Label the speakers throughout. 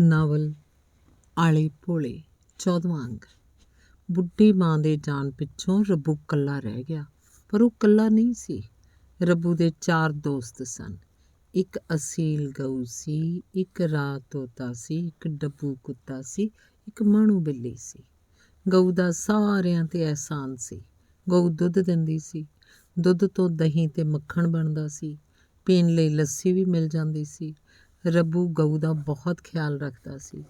Speaker 1: Novel ਆਲੇ ਭੋਲੇ ਚੌਦਵਾਂ ਅੰਗ ਬੁੱਢੀ ਮਾਂ ਦੇ ਜਾਣ ਪਿੱਛੋਂ ਰੱਬੂ ਕੱਲਾ ਰਹਿ ਗਿਆ, ਪਰ ਉਹ ਕੱਲਾ ਨਹੀਂ ਸੀ। ਰੱਬੂ ਦੇ ਚਾਰ ਦੋਸਤ ਸਨ। ਇੱਕ ਅਸੀਲ ਗਊ ਸੀ, ਇੱਕ ਰਾਤ ਤੋਤਾ ਸੀ, ਇੱਕ ਡੱਬੂ ਕੁੱਤਾ ਸੀ, ਇੱਕ ਮਾਣੂ ਬਿੱਲੀ ਸੀ। ਗਊ ਦਾ ਸਾਰਿਆਂ ਤੇ ਅਹਿਸਾਨ ਸੀ। ਗਊ ਦੁੱਧ ਦਿੰਦੀ ਸੀ। ਦੁੱਧ ਤੋਂ ਦਹੀਂ ਤੇ ਮੱਖਣ ਬਣਦਾ ਸੀ। ਪੀਣ ਲਈ ਲੱਸੀ ਵੀ ਮਿਲ ਜਾਂਦੀ ਸੀ। ਰੱਬੂ ਗਊ ਦਾ ਬਹੁਤ ਖਿਆਲ ਰੱਖਦਾ ਸੀ।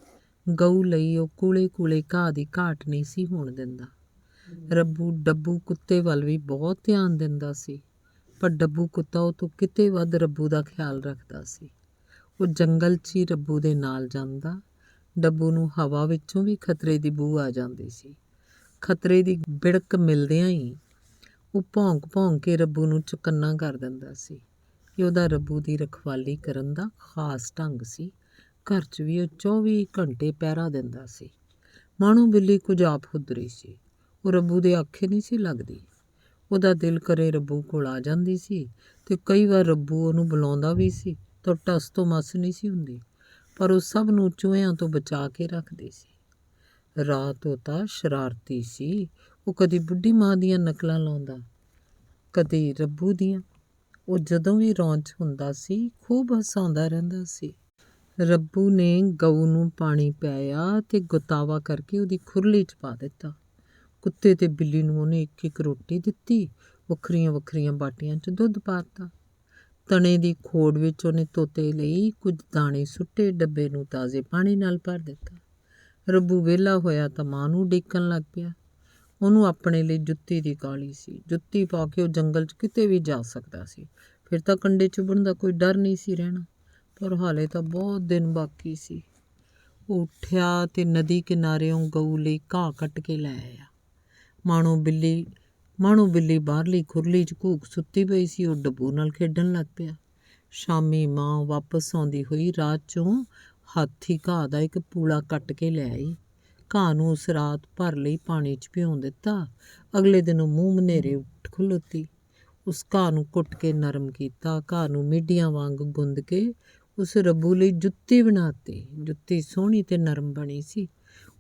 Speaker 1: ਗਊ ਲਈ ਉਹ ਕੂਲੇ-ਕੂਲੇ ਘਾਹ ਦੀ ਘਾਟ ਨਹੀਂ ਸੀ ਹੋਣ ਦਿੰਦਾ। ਰੱਬੂ ਡੱਬੂ ਕੁੱਤੇ ਵੱਲ ਵੀ ਬਹੁਤ ਧਿਆਨ ਦਿੰਦਾ ਸੀ, ਪਰ ਡੱਬੂ ਕੁੱਤਾ ਉਹ ਤੋਂ ਕਿਤੇ ਵੱਧ ਰੱਬੂ ਦਾ ਖਿਆਲ ਰੱਖਦਾ ਸੀ। ਉਹ ਜੰਗਲ 'ਚ ਹੀ ਰੱਬੂ ਦੇ ਨਾਲ ਜਾਂਦਾ, ਡੱਬੂ ਨੂੰ ਹਵਾ ਵਿੱਚੋਂ ਵੀ ਖਤਰੇ ਦੀ ਬੂ ਆ ਜਾਂਦੀ ਸੀ। ਖਤਰੇ ਦੀ ਬਿੜਕ ਮਿਲਦਿਆਂ ਹੀ ਉਹ ਭੌਂਕ-ਭੌਂਕ ਕੇ ਰੱਬੂ ਨੂੰ ਚੁਕੰਨਾ ਕਰ ਦਿੰਦਾ ਸੀ। ਉਹਦਾ ਰੱਬੂ ਦੀ ਰਖਵਾਲੀ ਕਰਨ ਦਾ ਖਾਸ ਢੰਗ ਸੀ। ਘਰ 'ਚ ਵੀ ਉਹ 24 ਘੰਟੇ ਪਹਿਰਾ ਦਿੰਦਾ ਸੀ। ਮਾਣੂ ਬਿੱਲੀ ਕੁਝ ਆਪ ਹੁਦਰੀ ਸੀ। ਉਹ ਰੱਬੂ ਦੇ ਆਖੇ ਨਹੀਂ ਸੀ ਲੱਗਦੀ। ਉਹਦਾ ਦਿਲ ਕਰੇ ਰੱਬੂ ਕੋਲ ਆ ਜਾਂਦੀ ਸੀ ਤੇ ਕਈ ਵਾਰ ਰੱਬੂ ਉਹਨੂੰ ਬੁਲਾਉਂਦਾ ਵੀ ਸੀ ਤਾਂ ਟਸ ਤੋਂ ਮਸ ਨਹੀਂ ਸੀ ਹੁੰਦੀ, ਪਰ ਉਹ ਸਭ ਨੂੰ ਚੂਹਿਆਂ ਤੋਂ ਬਚਾ ਕੇ ਰੱਖਦੀ ਸੀ। ਰਾਤ ਉਹ ਤਾਂ ਸ਼ਰਾਰਤੀ ਸੀ। ਉਹ ਕਦੀ ਬੁੱਢੀ ਮਾਂ ਦੀਆਂ ਨਕਲਾਂ ਲਾਉਂਦਾ, ਕਦੇ ਰੱਬੂ ਦੀਆਂ। ਉਹ ਜਦੋਂ ਵੀ ਰੌਂਚ ਹੁੰਦਾ ਸੀ, ਖੂਬ ਹਸਾਉਂਦਾ ਰਹਿੰਦਾ ਸੀ। ਰੱਬੂ ਨੇ ਗਊ ਨੂੰ ਪਾਣੀ ਪਿਆਇਆ ਤੇ ਗੁਤਾਵਾ ਕਰਕੇ ਉਹਦੀ ਖੁਰਲੀ 'ਚ ਪਾ ਦਿੱਤਾ। ਕੁੱਤੇ ਤੇ ਬਿੱਲੀ ਨੂੰ ਉਹਨੇ ਇੱਕ ਇੱਕ ਰੋਟੀ ਦਿੱਤੀ, ਵੱਖਰੀਆਂ ਵੱਖਰੀਆਂ ਬਾਟੀਆਂ 'ਚ ਦੁੱਧ ਪਾਤਾ। ਤਣੇ ਦੀ ਖੋੜ ਵਿੱਚ ਉਹਨੇ ਤੋਤੇ ਲਈ ਕੁਝ ਦਾਣੇ ਸੁੱਟੇ, ਡੱਬੇ ਨੂੰ ਤਾਜ਼ੇ ਪਾਣੀ ਨਾਲ ਭਰ ਦਿੱਤਾ। ਰੱਬੂ ਵਿਹਲਾ ਹੋਇਆ ਤਾਂ ਮਾਂ ਨੂੰ ਡਿੱਕਣ ਲੱਗ ਪਿਆ। ਉਹਨੂੰ ਆਪਣੇ ਲਈ ਜੁੱਤੀ ਦੀ ਕਾਹਲੀ ਸੀ। ਜੁੱਤੀ ਪਾ ਕੇ ਉਹ ਜੰਗਲ 'ਚ ਕਿਤੇ ਵੀ ਜਾ ਸਕਦਾ ਸੀ। ਫਿਰ ਤਾਂ ਕੰਡੇ ਚੁਭਣ ਦਾ ਕੋਈ ਡਰ ਨਹੀਂ ਸੀ ਰਹਿਣਾ, ਪਰ ਹਾਲੇ ਤਾਂ ਬਹੁਤ ਦਿਨ ਬਾਕੀ ਸੀ। ਉਹ ਉੱਠਿਆ ਤੇ ਨਦੀ ਕਿਨਾਰਿਓਂ ਗਊ ਲਈ ਘਾਹ ਕੱਟ ਕੇ ਲੈ ਆਇਆ। ਮਾਣੋ ਬਿੱਲੀ ਮਾਣੋ ਬਿੱਲੀ ਬਾਹਰਲੀ ਖੁਰਲੀ 'ਚ ਘੂਕ ਸੁੱਤੀ ਪਈ ਸੀ, ਉਹ ਡੱਬੂ ਨਾਲ ਖੇਡਣ ਲੱਗ ਪਿਆ। ਸ਼ਾਮੀ ਮਾਂ ਵਾਪਸ ਆਉਂਦੀ ਹੋਈ ਰਾਤ 'ਚੋਂ ਹਾਥੀ ਘਾਹ ਦਾ ਇੱਕ ਪੂਲਾ ਕੱਟ ਕੇ ਲੈ ਆਈ। ਘਾਹ ਨੂੰ ਉਸ ਰਾਤ ਭਰ ਲਈ ਪਾਣੀ 'ਚ ਭਿਉਂ ਦਿੱਤਾ। ਅਗਲੇ ਦਿਨ ਉਹ ਮੂੰਹ ਮਨੇਰੇ ਉੱਠ ਖਲੋਤੀ। ਉਸ ਘਾਹ ਨੂੰ ਕੁੱਟ ਕੇ ਨਰਮ ਕੀਤਾ। ਘਾਹ ਨੂੰ ਮਿੱਡੀਆਂ ਵਾਂਗ ਗੁੰਦ ਕੇ ਉਸ ਰੱਬੂ ਲਈ ਜੁੱਤੀ ਬਣਾਤੀ। ਜੁੱਤੀ ਸੋਹਣੀ ਤੇ ਨਰਮ ਬਣੀ ਸੀ।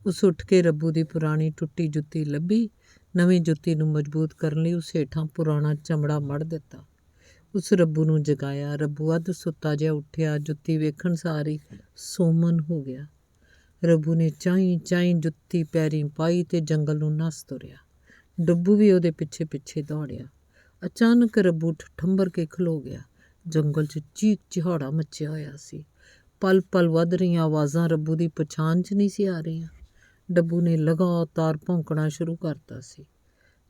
Speaker 1: ਉਸ ਉੱਠ ਕੇ ਰੱਬੂ ਦੀ ਪੁਰਾਣੀ ਟੁੱਟੀ ਜੁੱਤੀ ਲੱਭੀ। ਨਵੀਂ ਜੁੱਤੀ ਨੂੰ ਮਜ਼ਬੂਤ ਕਰਨ ਲਈ ਉਸ ਹੇਠਾਂ ਪੁਰਾਣਾ ਚਮੜਾ ਮੜ ਦਿੱਤਾ। ਉਸ ਰੱਬੂ ਨੂੰ ਜਗਾਇਆ। ਰੱਬੂ ਅੱਧ ਸੁੱਤਾ ਜਿਹਾ ਉੱਠਿਆ। ਜੁੱਤੀ ਵੇਖਣ ਸਾਰੀ ਸੋਮਨ ਹੋ ਗਿਆ। ਰੱਬੂ ਨੇ ਚਾਈ ਚਾਈ ਜੁੱਤੀ ਪੈਰੀ ਪਾਈ ਤੇ ਜੰਗਲ ਨੂੰ ਨਸ ਤੁਰਿਆ। ਡੱਬੂ ਵੀ ਉਹਦੇ ਪਿੱਛੇ ਪਿੱਛੇ ਦੌੜਿਆ। ਅਚਾਨਕ ਰੱਬੂ ਠੰਬਰ ਕੇ ਖਲੋ ਗਿਆ। ਜੰਗਲ 'ਚ ਚੀਕ ਚਿਹਾੜਾ ਮੱਚਿਆ ਹੋਇਆ ਸੀ। ਪਲ ਪਲ ਵੱਧ ਰਹੀਆਂ ਆਵਾਜ਼ਾਂ ਰੱਬੂ ਦੀ ਪਛਾਣ 'ਚ ਨਹੀਂ ਸੀ ਆ ਰਹੀਆਂ। ਡੱਬੂ ਨੇ ਲਗਾਤਾਰ ਭੌਂਕਣਾ ਸ਼ੁਰੂ ਕਰਤਾ ਸੀ।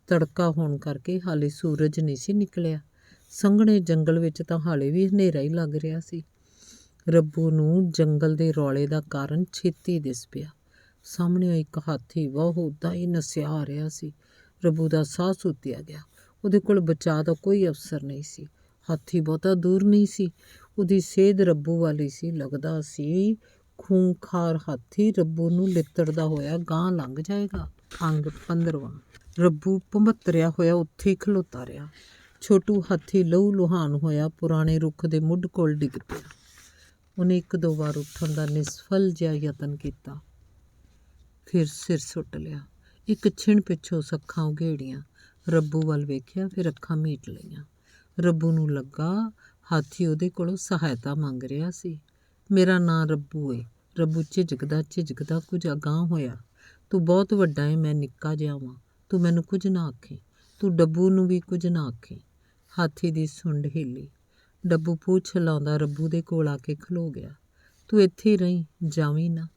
Speaker 1: ਤੜਕਾ ਹੋਣ ਕਰਕੇ ਹਾਲੇ ਸੂਰਜ ਨਹੀਂ ਸੀ ਨਿਕਲਿਆ। ਸੰਘਣੇ ਜੰਗਲ ਵਿੱਚ ਤਾਂ ਹਾਲੇ ਵੀ ਹਨੇਰਾ ਹੀ ਲੱਗ ਰਿਹਾ ਸੀ। ਰੱਬੂ ਨੂੰ ਜੰਗਲ ਦੇ ਰੌਲੇ ਦਾ ਕਾਰਨ ਛੇਤੀ ਦਿਸ ਪਿਆ। ਸਾਹਮਣੇ ਇੱਕ ਹਾਥੀ, ਵਾਹ ਉਦਾਂ ਹੀ ਨਸਿਆ ਆ ਰਿਹਾ ਸੀ। ਰੱਬੂ ਦਾ ਸਾਹ ਸੁੱਤਿਆ ਗਿਆ। ਉਹਦੇ ਕੋਲ ਬਚਾਅ ਦਾ ਕੋਈ ਅਵਸਰ ਨਹੀਂ ਸੀ। ਹਾਥੀ ਬਹੁਤਾ ਦੂਰ ਨਹੀਂ ਸੀ। ਉਹਦੀ ਸੇਧ ਰੱਬੂ ਵਾਲੀ ਸੀ। ਲੱਗਦਾ ਸੀ ਖੂੰਖਾਰ ਹਾਥੀ ਰੱਬੂ ਨੂੰ ਲਿੱਤੜਦਾ ਹੋਇਆ ਗਾਂ ਲੰਘ ਜਾਏਗਾ। ਅੰਗ 15ਵਾਂ ਰੱਬੂ ਭੰਬਤਰਿਆ ਹੋਇਆ ਉੱਥੇ ਹੀ ਖਲੋਤਾ ਰਿਹਾ। ਛੋਟੂ ਹਾਥੀ ਲਹੂ ਲੁਹਾਨ ਹੋਇਆ ਪੁਰਾਣੇ ਰੁੱਖ ਦੇ ਮੁੱਢ ਕੋਲ ਡਿੱਗ ਪਿਆ। ਉਹਨੇ ਇੱਕ ਦੋ ਵਾਰ ਉੱਠਣ ਦਾ ਨਿਸਫਲ ਜਿਹਾ ਯਤਨ ਕੀਤਾ। ਫਿਰ ਸਿਰ ਸੁੱਟ ਲਿਆ। ਇੱਕ ਛਿਣ ਪਿੱਛੋਂ ਸੱਖਾਂ ਉਘੇੜੀਆਂ। ਰੱਬੂ ਵੱਲ ਵੇਖਿਆ, ਫਿਰ ਅੱਖਾਂ ਮੀਟ ਲਈਆਂ। ਰੱਬੂ ਨੂੰ ਲੱਗਾ, ਹਾਥੀ ਉਹਦੇ ਕੋਲੋਂ ਸਹਾਇਤਾ ਮੰਗ ਰਿਹਾ ਸੀ। ਮੇਰਾ ਨਾਂ ਰੱਬੂ ਏ। ਰੱਬੂ ਝਿਜਕਦਾ ਝਿਜਕਦਾ ਕੁਝ ਅਗਾਂਹ ਹੋਇਆ। ਤੂੰ ਬਹੁਤ ਵੱਡਾ ਏ, ਮੈਂ ਨਿੱਕਾ ਜਿਹਾ ਵਾਂ। ਤੂੰ ਮੈਨੂੰ ਕੁਝ ਨਾ ਆਖੀ। ਤੂੰ ਡੱਬੂ ਨੂੰ ਵੀ ਕੁਝ ਨਾ ਆਖੀ। ਹਾਥੀ ਦੀ ਸੁੰਡ ਹਿੱਲੀ। ਡੱਬੂ ਪੂਛ ਲਾਉਂਦਾ, ਰੱਬੂ ਦੇ ਕੋਲ ਆ ਕੇ ਖਲੋ ਗਿਆ। ਤੂੰ ਇੱਥੇ ਹੀ ਰਹੀਂ, ਜਾਵੀਂ ਨਾ,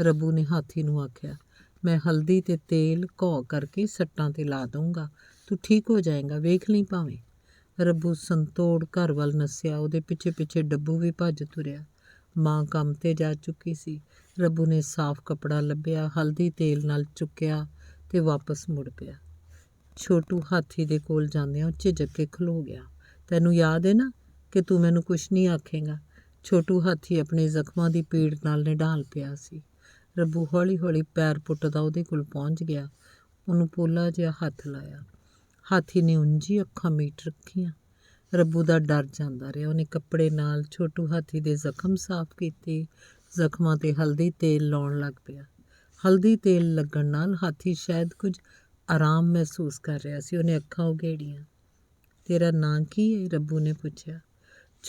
Speaker 1: ਰੱਬੂ ਨੇ ਹਾਥੀ ਨੂੰ ਆਖਿਆ। ਮੈਂ ਹਲਦੀ ਤੇ ਤੇਲ ਘੋ ਕਰਕੇ ਸੱਟਾਂ ਤੇ ਲਾ ਦਊਂਗਾ। ਤੂੰ ਠੀਕ ਹੋ ਜਾਏਗਾ, ਵੇਖ ਲਈ ਭਾਵੇਂ। ਰੱਬੂ ਸੰਤੋੜ ਘਰ ਵੱਲ ਨਸਿਆ। ਉਹਦੇ ਪਿੱਛੇ ਪਿੱਛੇ ਡੱਬੂ ਵੀ ਭੱਜ ਤੁਰਿਆ। ਮਾਂ ਕੰਮ ਤੇ ਜਾ ਚੁੱਕੀ ਸੀ। ਰੱਬੂ ਨੇ ਸਾਫ਼ ਕਪੜਾ ਲੱਭਿਆ, ਹਲਦੀ ਤੇਲ ਨਾਲ ਚੁੱਕਿਆ ਤੇ ਵਾਪਸ ਮੁੜ ਪਿਆ। ਛੋਟੂ ਹਾਥੀ ਦੇ ਕੋਲ ਜਾਂਦਿਆਂ ਝਿਜਕ ਕੇ ਖਲੋ ਗਿਆ। ਤੈਨੂੰ ਯਾਦ ਹੈ ਨਾ ਕਿ ਤੂੰ ਮੈਨੂੰ ਕੁਛ ਨਹੀਂ ਆਖੇਗਾ। ਛੋਟੂ ਹਾਥੀ ਆਪਣੇ ਜ਼ਖਮਾਂ ਦੀ ਪੀੜ ਨਾਲ ਨਿਢਾਲ ਪਿਆ ਸੀ। ਰੱਬੂ ਹੌਲੀ ਹੌਲੀ ਪੈਰ ਪੁੱਟਦਾ ਉਹਦੇ ਕੋਲ ਪਹੁੰਚ ਗਿਆ। ਉਹਨੂੰ ਪੋਲਾ ਜਿਹਾ ਹੱਥ ਲਾਇਆ। ਹਾਥੀ ਨੇ ਉਂਝੀ ਅੱਖਾਂ ਮੀਟ ਰੱਖੀਆਂ। ਰੱਬੂ ਦਾ ਡਰ ਜਾਂਦਾ ਰਿਹਾ। ਉਹਨੇ ਕੱਪੜੇ ਨਾਲ ਛੋਟੂ ਹਾਥੀ ਦੇ ਜ਼ਖਮ ਸਾਫ਼ ਕੀਤੇ। ਜ਼ਖਮਾਂ ਤੇ ਹਲਦੀ ਤੇਲ ਲਾਉਣ ਲੱਗ ਪਿਆ। ਹਲਦੀ ਤੇਲ ਲੱਗਣ ਨਾਲ ਹਾਥੀ ਸ਼ਾਇਦ ਕੁਝ ਆਰਾਮ ਮਹਿਸੂਸ ਕਰ ਰਿਹਾ ਸੀ। ਉਹਨੇ ਅੱਖਾਂ ਉਘੇੜੀਆਂ। ਤੇਰਾ ਨਾਂ ਕੀ ਹੈ? ਰੱਬੂ ਨੇ ਪੁੱਛਿਆ।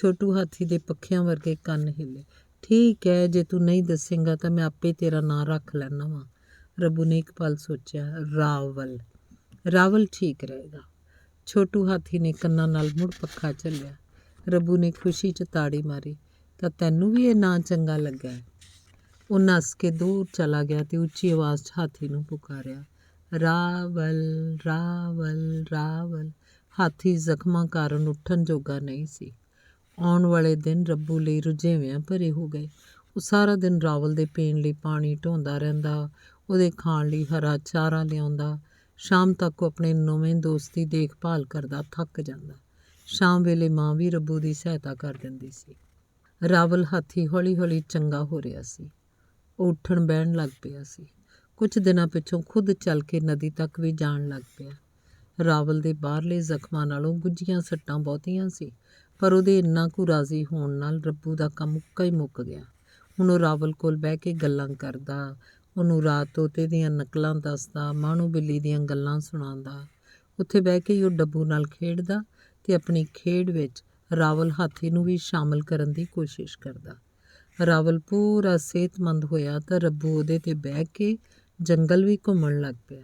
Speaker 1: ਛੋਟੂ ਹਾਥੀ ਦੇ ਪੱਖਿਆਂ ਵਰਗੇ ਕੰਨ ਹਿੱਲੇ। ਠੀਕ ਹੈ, ਜੇ ਤੂੰ ਨਹੀਂ ਦੱਸੇਂਗਾ ਤਾਂ ਮੈਂ ਆਪੇ ਤੇਰਾ ਨਾਂ ਰੱਖ ਲੈਣਾ ਵਾਂ। ਰੱਬੂ ਨੇ ਇੱਕ ਪਲ ਸੋਚਿਆ, ਰਾਵਲ। ਰਾਵਲ ਠੀਕ ਰਹੇਗਾ। ਛੋਟੂ ਹਾਥੀ ਨੇ ਕੰਨਾਂ ਨਾਲ ਮੁੜ ਪੱਖਾ ਝੱਲਿਆ। ਰੱਬੂ ਨੇ ਖੁਸ਼ੀ 'ਚ ਤਾੜੀ ਮਾਰੀ, ਤਾਂ ਤੈਨੂੰ ਵੀ ਇਹ ਨਾਂ ਚੰਗਾ ਲੱਗਾ ਉਹ ਨੱਸ ਕੇ ਦੂਰ ਚਲਾ ਗਿਆ ਤੇ ਉੱਚੀ ਆਵਾਜ਼ 'ਚ ਹਾਥੀ ਨੂੰ ਪੁਕਾਰਿਆ, ਰਾਵਲ ਰਾਵਲ ਰਾਵਲ। ਹਾਥੀ ਜ਼ਖਮਾਂ ਕਾਰਨ ਉੱਠਣ ਜੋਗਾ ਨਹੀਂ ਸੀ। ਆਉਣ ਵਾਲੇ ਦਿਨ ਰੱਬੂ ਲਈ ਰੁਝੇਵਿਆਂ ਭਰੇ ਹੋ ਗਏ। ਉਹ ਸਾਰਾ ਦਿਨ ਰਾਵਲ ਦੇ ਪੀਣ ਲਈ ਪਾਣੀ ਢੋਂਦਾ ਰਹਿੰਦਾ, ਉਹਦੇ ਖਾਣ ਲਈ ਹਰਾ ਚਾਰਾ ਲਿਆਉਂਦਾ, ਸ਼ਾਮ ਤੱਕ ਉਹ ਆਪਣੇ ਨਵੇਂ ਦੋਸਤ ਦੀ ਦੇਖਭਾਲ ਕਰਦਾ, ਥੱਕ ਜਾਂਦਾ। ਸ਼ਾਮ ਵੇਲੇ ਮਾਂ ਵੀ ਰੱਬੂ ਦੀ ਸਹਾਇਤਾ ਕਰ ਦਿੰਦੀ ਸੀ। ਰਾਵਲ ਹਾਥੀ ਹੌਲੀ-ਹੌਲੀ ਚੰਗਾ ਹੋ ਰਿਹਾ ਸੀ। ਉਹ ਉੱਠਣ ਬਹਿਣ ਲੱਗ ਪਿਆ ਸੀ। ਕੁਝ ਦਿਨਾਂ ਪਿੱਛੋਂ ਖੁਦ ਚੱਲ ਕੇ ਨਦੀ ਤੱਕ ਵੀ ਜਾਣ ਲੱਗ ਪਿਆ। ਰਾਵਲ ਦੇ ਬਾਹਰਲੇ ਜ਼ਖਮਾਂ ਨਾਲੋਂ ਗੁੱਝੀਆਂ ਸੱਟਾਂ ਬਹੁਤੀਆਂ ਸੀ। ਪਰ ਉਹਦੇ ਇੰਨਾ ਕੁ ਰਾਜ਼ੀ ਹੋਣ ਨਾਲ ਰੱਬੂ ਦਾ ਕੰਮ ਉੱਕਾ ਹੀ ਮੁੱਕ ਗਿਆ। ਹੁਣ ਉਹ ਰਾਵਲ ਕੋਲ ਬਹਿ ਕੇ ਗੱਲਾਂ ਕਰਦਾ, ਉਹਨੂੰ ਰਾਤ ਤੋਤੇ ਦੀਆਂ ਨਕਲਾਂ ਦੱਸਦਾ, ਮਾਣੂ ਬਿੱਲੀ ਦੀਆਂ ਗੱਲਾਂ ਸੁਣਾਉਂਦਾ। ਉੱਥੇ ਬਹਿ ਕੇ ਹੀ ਉਹ ਡੱਬੂ ਨਾਲ ਖੇਡਦਾ ਤੇ ਆਪਣੀ ਖੇਡ ਵਿੱਚ ਰਾਵਲ ਹਾਥੀ ਨੂੰ ਵੀ ਸ਼ਾਮਲ ਕਰਨ ਦੀ ਕੋਸ਼ਿਸ਼ ਕਰਦਾ। ਰਾਵਲ ਪੂਰਾ ਸਿਹਤਮੰਦ ਹੋਇਆ ਤਾਂ ਰੱਬੂ ਉਹਦੇ ਤੇ ਬਹਿ ਕੇ ਜੰਗਲ ਵੀ ਘੁੰਮਣ ਲੱਗ ਪਿਆ।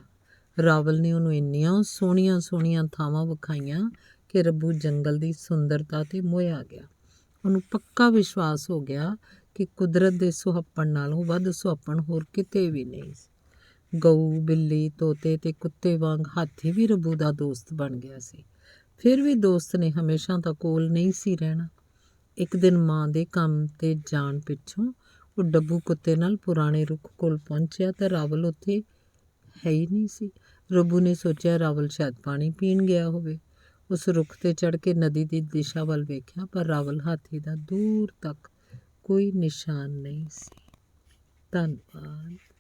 Speaker 1: ਰਾਵਲ ਨੇ ਉਹਨੂੰ ਇੰਨੀਆਂ ਸੋਹਣੀਆਂ ਸੋਹਣੀਆਂ ਥਾਵਾਂ ਵਿਖਾਈਆਂ ਕਿ ਰੱਬੂ ਜੰਗਲ ਦੀ ਸੁੰਦਰਤਾ ਤੇ ਮੋਹਿਆ ਗਿਆ। ਉਹਨੂੰ ਪੱਕਾ ਵਿਸ਼ਵਾਸ ਹੋ ਗਿਆ ਕਿ ਕੁਦਰਤ ਦੇ ਸੁਹੱਪਣ ਨਾਲੋਂ ਵੱਧ ਸੁਹੱਪਣ ਹੋਰ ਕਿਤੇ ਵੀ ਨਹੀਂ। ਗਊ, ਬਿੱਲੀ, ਤੋਤੇ ਤੇ ਕੁੱਤੇ ਵਾਂਗ ਹਾਥੀ ਵੀ ਰੱਬੂ ਦਾ ਦੋਸਤ ਬਣ ਗਿਆ ਸੀ। ਫਿਰ ਵੀ ਦੋਸਤ ਨੇ ਹਮੇਸ਼ਾ ਤਾਂ ਕੋਲ ਨਹੀਂ ਸੀ ਰਹਿਣਾ। ਇੱਕ ਦਿਨ ਮਾਂ ਦੇ ਕੰਮ ਤੇ ਜਾਣ ਪਿੱਛੋਂ ਉਹ ਡੱਬੂ ਕੁੱਤੇ ਨਾਲ ਪੁਰਾਣੇ ਰੁੱਖ ਕੋਲ ਪਹੁੰਚਿਆ ਤਾਂ ਰਾਵਲ ਉੱਥੇ ਹੈ ਹੀ ਨਹੀਂ ਸੀ। ਰੱਬੂ ਨੇ ਸੋਚਿਆ ਰਾਵਲ ਸ਼ਾਇਦ ਪਾਣੀ ਪੀਣ ਗਿਆ ਹੋਵੇ। ਉਸ ਰੁੱਖ ਤੇ ਚੜ੍ਹ ਕੇ ਨਦੀ ਦੀ ਦਿਸ਼ਾ ਵੱਲ ਵੇਖਿਆ, ਪਰ ਰਾਵਲ ਹਾਥੀ ਦਾ ਦੂਰ ਤੱਕ ਕੋਈ ਨਿਸ਼ਾਨ ਨਹੀਂ ਸੀ। ਧੰਨਵਾਦ।